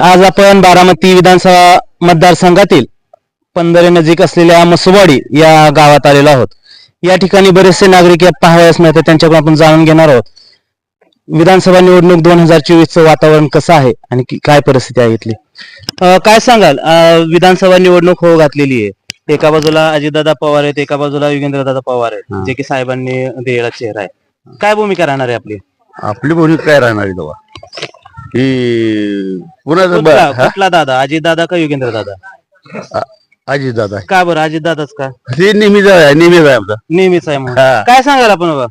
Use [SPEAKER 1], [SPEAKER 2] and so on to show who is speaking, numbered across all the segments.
[SPEAKER 1] आज आपण बारामती विधानसभा मतदारसंघातील पंधरे नजीक असलेल्या मसुवाडी या गावात आलेलो आहोत. या ठिकाणी बरेचसे नागरिक या पाहावयास मिळतात त्यांच्याकडून आपण जाणून घेणार आहोत. विधानसभा निवडणूक दोन हजार चोवीसचं वातावरण कसं आहे आणि काय परिस्थिती आहे इथली? अं, काय सांगाल? अं, विधानसभा निवडणूक हो घातलेली आहे. एका बाजूला अजितदादा पवार आहेत एका बाजूला युगेंद्रदादा पवार आहेत जे की साहेबांनी दिलेला चेहरा आहे. काय भूमिका राहणार आहे आपली?
[SPEAKER 2] आपली भूमिका काय राहणार आहे तेव्हा की कुणाचं
[SPEAKER 1] कुठला कुठला दादा? अजितदादा का युगेंद्रदादा
[SPEAKER 2] अजित दादा
[SPEAKER 1] का बरं? अजितदादाच का?
[SPEAKER 2] ते नेहमीच आहे नेहमीच आहे आमचा.
[SPEAKER 1] नेहमीच आहे म्हणून.
[SPEAKER 2] हा.
[SPEAKER 1] काय सांगाल आपण बाबा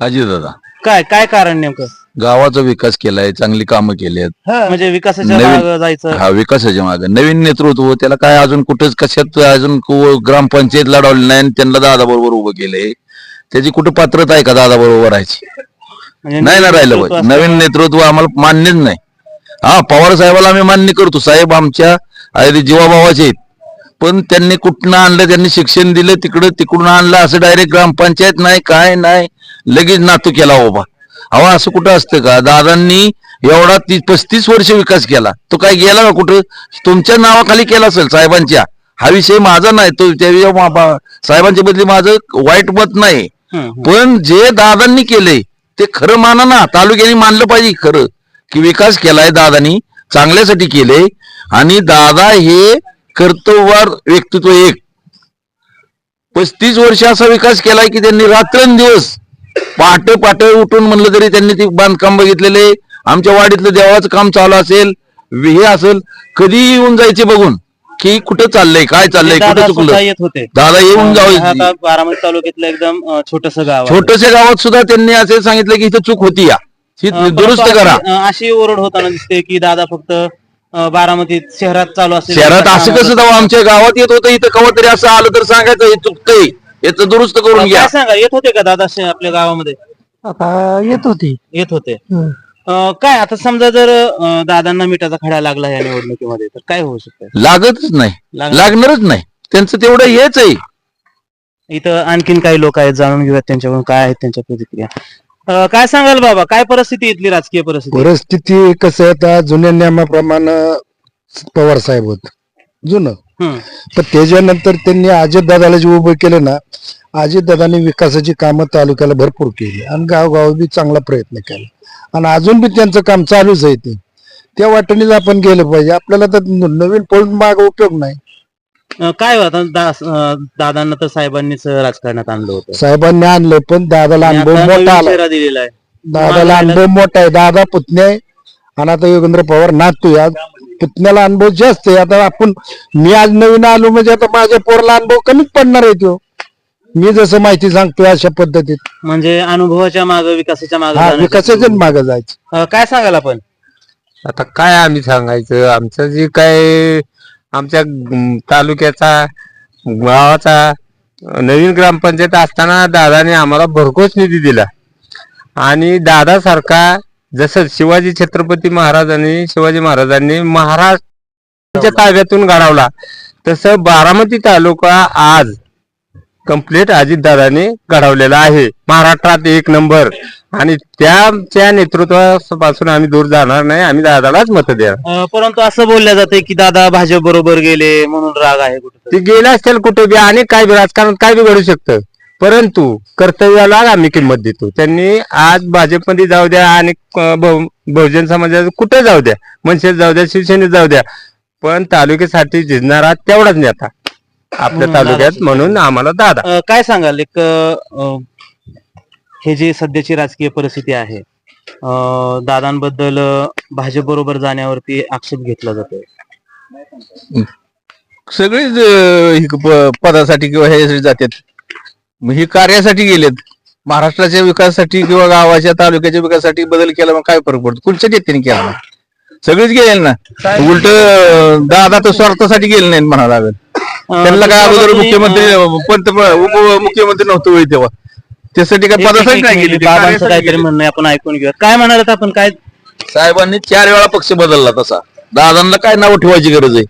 [SPEAKER 2] अजित दादा
[SPEAKER 1] काय काय कारण नेमकं?
[SPEAKER 2] गावाचा विकास केलाय चांगली कामं केली आहेत
[SPEAKER 1] म्हणजे विकासाच्या
[SPEAKER 2] नवीन-
[SPEAKER 1] मागं जायचं.
[SPEAKER 2] हा विकासाच्या मागे. नवीन नेतृत्व त्याला काय अजून कुठेच कशात अजून कु- ग्रामपंचायत लढवली नाही आणि त्यांना दादा बरोबर उभं केलंय. त्याची कुठं पात्रता आहे का दादा बरोबर राहायची? नाही ना राहिलं पाहिजे नवीन नेतृत्व आम्हाला मान्यच नाही. हा पवार साहेबाला आम्ही मान्य करतो. साहेब आमच्या अगदी जीवाभावाचे आहेत. पण त्यांनी कुठनं आणलं? त्यांनी शिक्षण दिलं तिकडं तिकडून आणलं असं डायरेक्ट ग्रामपंचायत नाही काय नाही. लगेच नातू केला बाबा अहो असं कुठं असतं का? दादांनी एवढा तीस पस्तीस वर्ष विकास केला. तो काय गेला का कुठं? तुमच्या नावाखाली केला असेल साहेबांच्या. हा विषय माझा नाही. तो त्या साहेबांच्या बदली माझं वाईट मत नाही. पण जे दादांनी केलंय ते खरं माना ना. तालुक्याने मानलं पाहिजे खरं. की विकास केलाय दादानी चांगल्यासाठी केले आणि दादा हे कर्तव्यवार व्यक्तित्व एक. पस्तीस वर्ष असा विकास केलाय की त्यांनी रात्रंदिवस पहाटे पहाटे उठून म्हणलं तरी त्यांनी ते बांधकाम बघितलेले. आमच्या वाडीतलं देवाचं काम चालू असेल हे असेल कधी येऊन जायचे बघून. की कुठं चाललंय काय चाललंय
[SPEAKER 1] दादा
[SPEAKER 2] कुठं
[SPEAKER 1] स्वतः
[SPEAKER 2] चुकलं?
[SPEAKER 1] येत होते.
[SPEAKER 2] दादा येऊन
[SPEAKER 1] हा
[SPEAKER 2] जाऊ
[SPEAKER 1] का बारामती तालुक्यातलं एकदम छोटस गाव आहे.
[SPEAKER 2] छोटशा गावात सुद्धा त्यांनी असे सांगितलं की इथं चूक होती या ही
[SPEAKER 1] अं,
[SPEAKER 2] दुरुस्त
[SPEAKER 1] परंतु
[SPEAKER 2] करा.
[SPEAKER 1] अशी- अं, अशी ओरड होताना दिसते की दादा फक्त अं, बारामतीत शहरात चालू असेल.
[SPEAKER 2] शहरात असं कसं जावं आमच्या गावात येत होतं इथं कवा तरी असं आलं तर सांगायचं हे चुकतंय. याचं दुरुस्त करून घ्या.
[SPEAKER 1] काय सांगा येत होते का दादा शे- आपल्या गावामध्ये?
[SPEAKER 3] आता येत होती.
[SPEAKER 1] येत होते. अं, काय आता समजा जर अं, दादांना मिठाचा खडा लागला या निवडणुकीमध्ये तर काय होऊ शकतं?
[SPEAKER 2] लागतच नाही.
[SPEAKER 1] लागणार.
[SPEAKER 2] लागणारच नाही. त्यांचं तेवढं हेच आहे.
[SPEAKER 1] इथं आणखीन काही लोक आहेत जाणून घेऊयात त्यांच्याकडून काय आहेत त्यांच्या प्रतिक्रिया. अं, काय सांगाल बाबा? काय परिस्थिती इथली राजकीय परिस्थिती?
[SPEAKER 3] परिस्थिती कसं आहे आता? जुन्या नियमाप्रमाणे पवार साहेब होत. जुनं. पण त्याच्यानंतर त्यांनी अजितदादाला जे उभं केलं ना अजितदादांनी विकासाची कामं तालुक्याला भरपूर केली आणि गावगाव बी चांगला प्रयत्न केला. आणि अजून बी त्यांचं काम चालूच आहे ते. त्या वाटेनेच आपण गेलं पाहिजे. आपल्याला तर नवीन पळून माग उपयोग नाही.
[SPEAKER 1] काय हो अं, दादांना तर साहेबांनीच राजकारणात आणलं होतं.
[SPEAKER 3] साहेबांनी आणलं पण दादाला अनुभव मोठा आला
[SPEAKER 1] दिलेला आहे.
[SPEAKER 3] दादाला अनुभव मोठा आहे. दादा पुतण्या आहे आणि आता योगेंद्र पवार नातू आहे. पुतण्याला अनुभव जास्त आहे. आता आपण मी आज नवीन आलो म्हणजे आता माझ्या पोराला अनुभव कमीच पडणार आहे तो. मी जसं माहिती सांगतोय अशा पद्धतीत.
[SPEAKER 1] म्हणजे अनुभवाच्या माग विकासाच्या माग
[SPEAKER 3] हा विकासाच्या मागे जायचं.
[SPEAKER 1] काय सांगाल आपण?
[SPEAKER 4] आता काय आम्ही सांगायचं? आमचं जे काय आमच्या ग- तालुक्याचा गावाचा नवीन ग्रामपंचायत असताना दादाने आम्हाला भरघोस निधी दिला. आणि दादासारखा जसं शिवाजी छत्रपती महाराजांनी शिवाजी महाराजांनी महाराष्ट्राच्या ताब्यातून घडवला तसं बारामती तालुका आज कंप्लीट अजितदादाने घडवलेला आहे. महाराष्ट्रात एक नंबर. आणि त्याच्या नेतृत्वापासून आम्ही दूर जाणार नाही. आम्ही दादालाच मत देणार.
[SPEAKER 1] परंतु असं बोललं जाते की दादा भाजप बरोबर गेले म्हणून राग आहे कुठे
[SPEAKER 4] ते गेले असतील कुठे बी आणि काय बी राजकारणात काय बी घडू शकतं. परंतु कर्तव्याला आम्ही किंमत देतो. त्यांनी आज भाजपमध्ये जाऊ द्या आणि बहुजन समाजात कुठे जाऊ द्या. मनसेत जाऊ द्या शिवसेनेत जाऊ द्या. पण तालुक्यासाठी झिजणारा तेवढाच नेता आपल्या तालुक्यात म्हणून आम्हाला दादा.
[SPEAKER 1] काय सांगाल? एक हे जी सध्याची राजकीय परिस्थिती आहे दादांबद्दल भाजप बरोबर जाण्यावरती आक्षेप घेतला जातोय.
[SPEAKER 2] सगळेच हे पदासाठी किंवा ह्यासाठी जातात मग हे कार्यासाठी गेलेत. महाराष्ट्राच्या विकासासाठी किंवा गावाच्या तालुक्याच्या विकासासाठी बदल केला मग काय फरक पडतो? कुठच्या नेत्याने केला मग? सगळेच गेले ना. उलट दादा तर स्वार्थासाठी गेले नाहीत म्हणा लागेल. त्यांना काय अगोदर मुख्यमंत्री
[SPEAKER 1] अं,
[SPEAKER 2] पंत मुख्यमंत्री नव्हतं होय तेव्हा. त्यासाठी काय पदासाठी नाही गेली
[SPEAKER 1] बाबांचं काहीतरी. म्हणणं आहे, आपण ऐकून घेऊया. काय म्हणालात आपण? काय
[SPEAKER 2] साहेबांनी चार वेळा पक्ष बदलला तसा. दादांना काय नाव ठेवायची गरज आहे?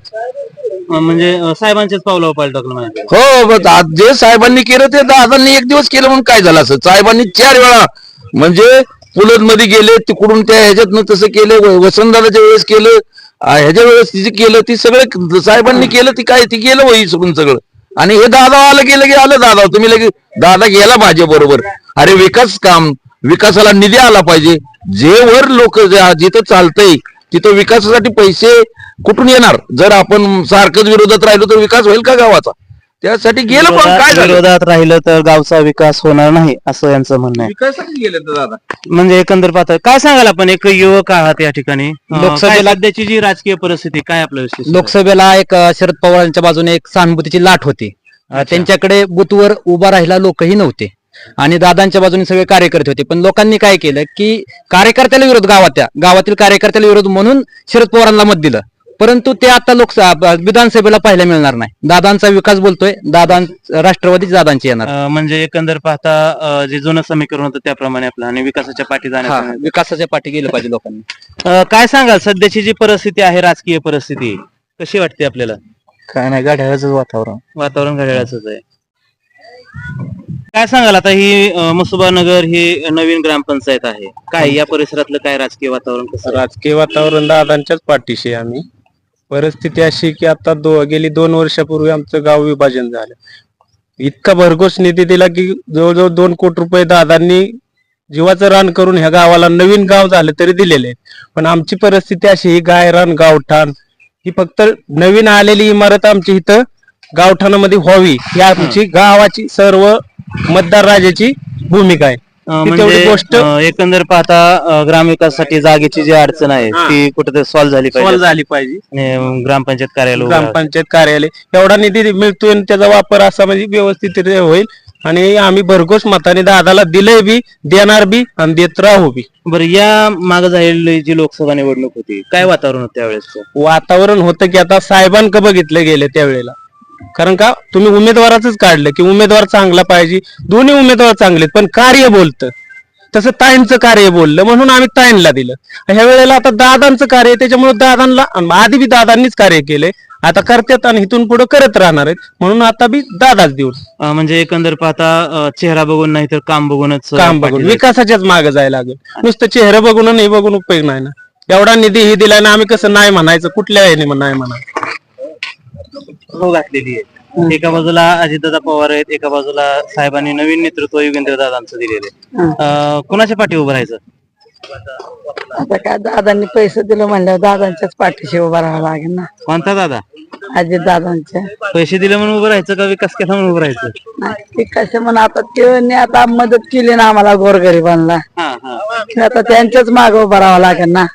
[SPEAKER 1] म्हणजे साहेबांच्याच पावलावर पाल टाकलं
[SPEAKER 2] हो बस आज जे साहेबांनी केलं ते दादांनी एक दिवस केलं म्हणून काय झालं असं? साहेबांनी चार वेळा म्हणजे पुलत मध्ये गेले तिकडून त्या ह्याच्यातनं तसं केलं व- वसंतदादाच्या वेळेस केलं आ, ह्याच्या वेळेस जे केलं ती सगळं साहेबांनी केलं ती काय ती गेलं वही सोडून सगळं. आणि हे दादा आलं गेलं की आलं दादा तुम्ही लगे दादा गेला माझ्या बरोबर. अरे विकास काम विकासाला निधी आला पाहिजे. जे वर लोक जिथं चालतंय तिथं विकासासाठी पैसे कुठून येणार? जर आपण सारखंच विरोधात राहिलो तर विकास होईल का गावाचा? त्यासाठी गेलं पण काय झालं?
[SPEAKER 1] विरोधात राहिलं तर गावचा विकास होणार नाही असं यांचं म्हणणं आहे.
[SPEAKER 2] विकासासाठी गेले तर दादा.
[SPEAKER 1] म्हणजे एकंदर पाहता काय सांगाल आपण? एक युवक आहात या ठिकाणी. लोकसभेला
[SPEAKER 5] लोकसभेला-
[SPEAKER 1] सध्याची जी राजकीय परिस्थिती काय आपलं विशेष
[SPEAKER 5] लोकसभेला एक अ, शरद पवारांच्या बाजूने एक सहानुभूतीची लाट होती. अ, त्यांच्याकडे बुथवर उभा राहिला लोकही नव्हते. आणि दादांच्या बाजूने सगळे कार्यकर्ते होते. पण लोकांनी काय केलं की कार्यकर्त्याला विरोध गावात गावातील कार्यकर्त्याला विरोध म्हणून शरद पवारांना मत दिलं. परंतु ते आता लोकसभा विधानसभेला पाहायला मिळणार नाही. दादांचा विकास बोलतोय. दादां राष्ट्रवादीच दादांची येणार.
[SPEAKER 1] म्हणजे एकंदर पाहता जे जुनं समीकरण होतं त्याप्रमाणे आपलं आणि विकासाच्या पाठी
[SPEAKER 5] हा,
[SPEAKER 1] जाण्याचा
[SPEAKER 5] विकासाच्या पाठी गेलं पाहिजे लोकांनी.
[SPEAKER 1] काय सांगाल? सध्याची जी परिस्थिती आहे राजकीय परिस्थिती कशी वाटते आपल्याला?
[SPEAKER 3] काय नाही गाड्याचं वातावरण.
[SPEAKER 1] वातावरण घड्याळाचंच आहे. काय सांगाल? आता ही मसुबा नगर ही नवीन ग्रामपंचायत आहे. काय या परिसरातलं काय राजकीय वातावरण कसं
[SPEAKER 6] राजकीय वातावरण दादांच्याच पाठीशी आहे आम्ही. परिस्थिती अशी की आता दो गेली दोन वर्षापूर्वी आमचं गाव विभाजन झालं. इतका भरघोस निधी दिला की जवळजवळ दोन कोटी रुपये दादांनी जीवाचं रान करून ह्या गावाला नवीन गाव झालं तरी दिलेले पण आमची परिस्थिती अशी ही गायरान गावठाण ही फक्त नवीन आलेली इमारत आमची इथं गावठाणामध्ये व्हावी ही आमची गावाची सर्व मतदार राजाची भूमिका आहे.
[SPEAKER 1] अं,
[SPEAKER 6] ती
[SPEAKER 1] म्हणजे
[SPEAKER 6] तेवढी गोष्ट-
[SPEAKER 1] अं, एकंदर पाहता अं, ग्रामविकासासाठी जागेची जी अडचण आहे
[SPEAKER 6] हा.
[SPEAKER 1] ती कुठेतरी सॉल्व्ह झाली
[SPEAKER 6] सॉल्व
[SPEAKER 1] पाहिजे
[SPEAKER 6] झाली पाहिजे.
[SPEAKER 1] अं, ग्रामपंचायत कार्यालय उभं.
[SPEAKER 6] ग्रामपंचायत कार्यालय. एवढा निधी मिळतोय आणि त्याचा वापर असा म्हणजे व्यवस्थित होईल. आणि आम्ही भरघोस मताने दादाला दिलंय बी देणार बी आणि देत राहू बी.
[SPEAKER 1] बरं या माग झालेली जी लोकसभा निवडणूक होती काय वातावरण होतं त्यावेळेस
[SPEAKER 6] वातावरण होतं की आता साहेबांक बघितलं गेलं त्यावेळेला. कारण का? तुम्ही उमेदवाराच काढलं की उमेदवार चांगला पाहिजे. दोन्ही उमेदवार चांगले आहेत, पण कार्य बोलतं. तसं ताईंचं कार्य बोललं म्हणून आम्ही ताईंला दिलं. ह्या वेळेला आता दादांचं कार्य त्याच्यामुळे दादांना आधी बी दादांनीच कार्य केलंय. आता करतात आणि इथून पुढे करत राहणार आहेत. म्हणून आता बी दादाच देऊ
[SPEAKER 1] म्हणजे एकंदर पाहता चेहरा बघून नाही तर काम बघूनच
[SPEAKER 6] काम बघून. विकासाच्याच मागे जायला लागेल. नुसतं चेहरा बघून नाही बघून उपयोग नाही ना. एवढा निधी ही दिलाय ना आम्ही कसं नाही म्हणायचं कुठल्या नाही म्हणायचं.
[SPEAKER 1] हो घातलेली आहे. एका बाजूला अजितदादा पवार आहेत एका बाजूला साहेबांनी नवीन नेतृत्व युगेंद्र दादांचं दिलेलं आहे. अं, कुणाच्या पाठी उभं राहायचं?
[SPEAKER 7] आता काय दादांनी पैसे दिलं म्हणल्यावर दादांच्याच पाठीशी उभा राहावं लागेल ना.
[SPEAKER 1] कोणता दादा?
[SPEAKER 7] अजित दादांच्या.
[SPEAKER 1] पैसे दिले म्हणून उभं राहायचं का विकास केला म्हणून उभं राहायचं?
[SPEAKER 7] नाही, ते कसे म्हणून आता त्यांनी आता मदत केली ना आम्हाला गोरगरिबांना. आता त्यांच्याच माग उभा राहावं लागेल ना.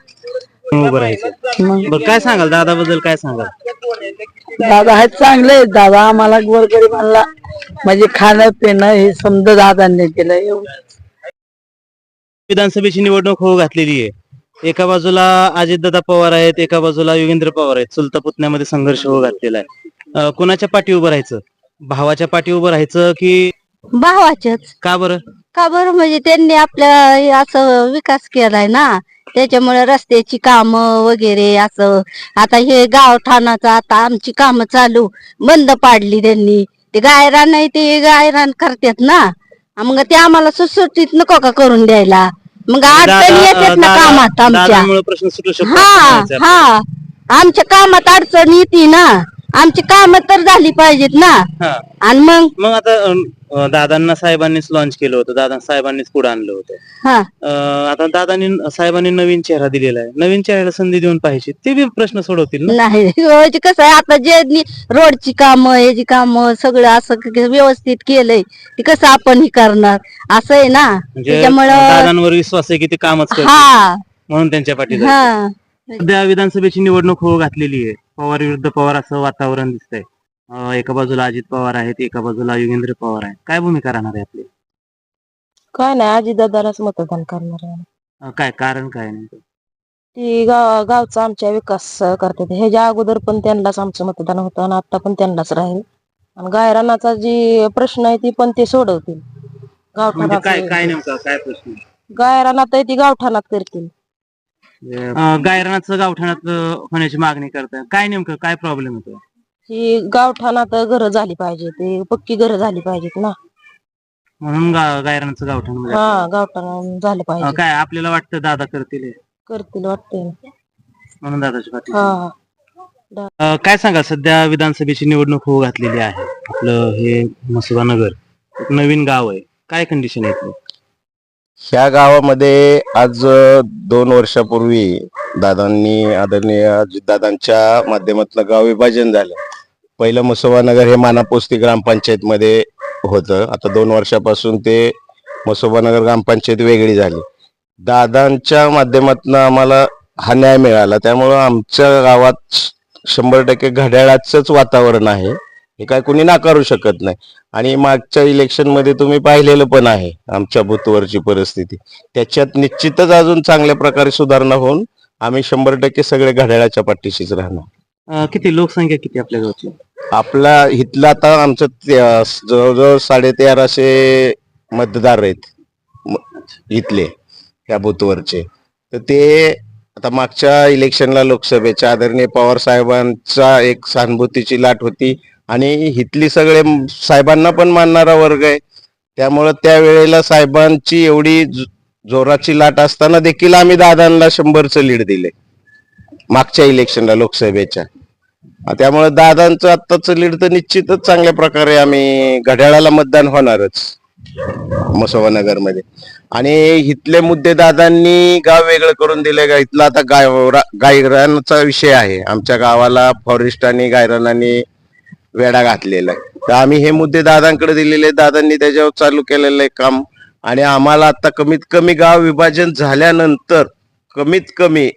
[SPEAKER 1] उभं राहायचं.
[SPEAKER 7] मग
[SPEAKER 1] बरं काय सांगाल? दादा बद्दल काय सांगाल?
[SPEAKER 7] दादा आहेत चांगले. आहेत दादा आम्हाला गोरगरिबांना म्हणजे खाणं पिणं हे समजा दादांनी केलं. एवढं.
[SPEAKER 1] विधानसभेची निवडणूक होऊ घातलेली आहे. एका बाजूला अजितदादा पवार आहेत एका बाजूला युगेंद्र पवार आहेत. चुलता पुतण्यामध्ये संघर्ष होऊ घातलेला आहे. अं, कुणाच्या पाठी उभं राहायचं? भावाच्या पाठी उभं राहायचं की
[SPEAKER 8] भावाच्याच.
[SPEAKER 1] का बरं?
[SPEAKER 8] का बरं? म्हणजे त्यांनी आपल्या असं विकास केलाय ना. त्याच्यामुळे रस्त्याची कामं वगैरे असं. आता हे गावठाणाचं आता आमची कामं चालू. बंद पाडली त्यांनी. ते गायरान नाही ते गायरान करतात ना. मग ते आम्हाला सुटसुटीत नको का करून द्यायला? मग अडचणी येतात ना कामात आमच्या.
[SPEAKER 1] प्रश्न सुटू
[SPEAKER 8] हा हा. आमच्या कामात अडचण येते ना. आमची कामं तर झाली पाहिजेत ना. आणि मग?
[SPEAKER 1] मग आता अं, दादांना साहेबांनीच लॉन्च केलं होतं. दादा साहेबांनीच पुढे आणलं होतं.
[SPEAKER 8] हा.
[SPEAKER 1] अं, आता दादांनी साहेबांनी नवीन चेहरा दिलेला आहे. नवीन चेहऱ्याला संधी देऊन पाहिजे. ते बी प्रश्न सोडवतील ना?
[SPEAKER 8] नाही. कसं आहे आता जे नि- रोडची कामं याची कामं सगळं असं क- क- व्यवस्थित केलंय ते कसं आपण हे करणार? असं आहे ना?
[SPEAKER 1] म्हणजे
[SPEAKER 8] त्याच्यामुळं
[SPEAKER 1] दादांवर विश्वास आहे की ते कामच करतील.
[SPEAKER 8] हा.
[SPEAKER 1] म्हणून त्यांच्या पाठी जायचं.
[SPEAKER 8] हा
[SPEAKER 1] सध्या विधानसभेची निवडणूक होऊ घातलेली आहे. पवार विरुद्ध पवार असं वातावरण दिसतंय. एका बाजूला अजित पवार आहेत एका बाजूला युगेंद्र पवार आहेत. काय भूमिका राहणार आहे आपली?
[SPEAKER 9] काय नाही आजी दादालाच मतदान करणार आहे.
[SPEAKER 1] अं, काय कारण काय नेमकं?
[SPEAKER 9] ती गाव गावचा आमच्या विकास करतात. ह्याच्या अगोदर पण त्यांनाच आमचं मतदान होतं आणि आता पण त्यांनाच राहील. आणि गायरानाचा जी प्रश्न आहे ती पण ते सोडवतील.
[SPEAKER 1] म्हणजे काय काय
[SPEAKER 9] गावठाणात
[SPEAKER 1] नेमकं काय प्रश्न?
[SPEAKER 9] गायरानात आहे ती गावठाणात करतील.
[SPEAKER 1] अं, गायरानाचं गावठाणात अं, होण्याची मागणी करताय. काय नेमकं काय प्रॉब्लेम होतो
[SPEAKER 9] ही गावठाणात घरं झाली पाहिजे ते पक्की घरं झाली पाहिजेत ना.
[SPEAKER 1] म्हणून गा- गायरानाचं गावठाण म्हणजे.
[SPEAKER 9] हा गावठाण झालं
[SPEAKER 1] अं,
[SPEAKER 9] पाहिजे
[SPEAKER 1] काय आपल्याला वाटतं दादा करतील हे?
[SPEAKER 9] करतील वाटतंय.
[SPEAKER 1] म्हणून दादाच्या पाठीशी
[SPEAKER 9] हा हा.
[SPEAKER 1] अं, काय सांगा सध्या विधानसभेची निवडणूक होऊ घातलेली आहे. आपलं हे मसुबा नगर एक नवीन गाव आहे. काय कंडिशन आहे इथली?
[SPEAKER 10] ह्या गावामध्ये आज अ, दोन वर्षापूर्वी दादांनी आदरणीय दादांच्या माध्यमातून गाव विभाजन झालं. पहिलं मसोबानगर हे मानापोस्ती ग्रामपंचायत मध्ये होतं. आता दोन वर्षापासून ते मसोबानगर ग्रामपंचायत वेगळी झाली. दादांच्या माध्यमातून आम्हाला हा न्याय मिळाला. त्यामुळं आमच्या गावात शंभर टक्के घड्याळाचंच वातावरण आहे. हे काय कुणी नाकारू शकत नाही. आणि मागच्या इलेक्शनमध्ये तुम्ही पाहिलेलं पण आहे आमच्या बुथवरची परिस्थिती. त्याच्यात निश्चितच अजून चांगल्या प्रकारे सुधारणा होऊन आम्ही शंभर टक्के सगळे घड्याळाच्या पाठीशीच राहणार.
[SPEAKER 1] किती लोकसंख्या किती आपल्या गावची?
[SPEAKER 10] आपला इथलं आता आमचं जवळजवळ साडे तेराशे मतदार आहेत. इथले ह्या बुथवरचे. तर ते आता मागच्या इलेक्शनला लोकसभेच्या आदरणीय पवार साहेबांचा एक सहानुभूतीची लाट होती. आणि इथली सगळे साहेबांना पण मानणारा वर्ग आहे. त्यामुळं त्यावेळेला साहेबांची एवढी जोराची लाट असताना देखील आम्ही दादांना शंभरचं लीड दिले. मागच्या इलेक्शनला लोकसभेच्या. त्यामुळे दादांचं आत्ताच लीड तर निश्चितच चांगल्या प्रकारे आम्ही घड्याळाला मतदान होणारच मसोबा मध्ये आणि इथले मुद्दे दादांनी गाव वेगळं करून दिले का? इथला आता गाय विषय आहे. आमच्या गावाला फॉरेस्ट आणि गायरानाने वेढा घातलेला आहे. तर आम्ही हे मुद्दे दादांकडे दिलेले दादांनी त्याच्यावर चालू केलेलं आहे काम. आणि आम्हाला आता कमीत कमी गाव विभाजन झाल्यानंतर कमीत कमी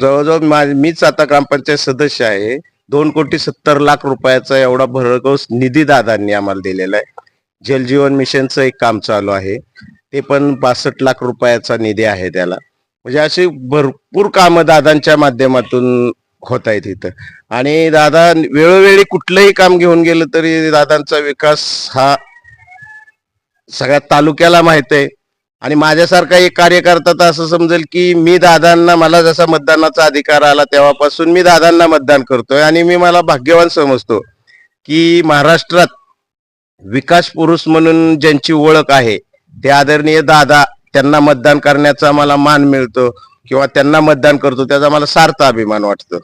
[SPEAKER 10] जवळजवळ मा- मीच आता ग्रामपंचायत सदस्य आहे. दोन कोटी सत्तर लाख रुपयाचा एवढा भरघोस निधी दादांनी आम्हाला दिलेला आहे. जलजीवन मिशनचं एक काम चालू आहे. ते पण बासष्ट लाख रुपयाचा निधी आहे त्याला. म्हणजे अशी भरपूर कामं दादांच्या माध्यमातून होत आहेत इथं. आणि दादा वेळोवेळी कुठलंही काम घेऊन गेलं तरी दादांचा विकास हा सगळ्या तालुक्याला माहीत आहे. आणि माझ्यासारखा एक कार्यकर्ता तर असं समजेल की मी दादांना मला जसा मतदानाचा अधिकार आला तेव्हापासून मी दादांना मतदान करतोय आणि मी मला भाग्यवान समजतो की महाराष्ट्रात विकास पुरुष म्हणून ज्यांची ओळख आहे ते आदरणीय दादा त्यांना मतदान करण्याचा मला मान मिळतो किंवा त्यांना मतदान करतो त्याचा मला सार्थ अभिमान वाटतो.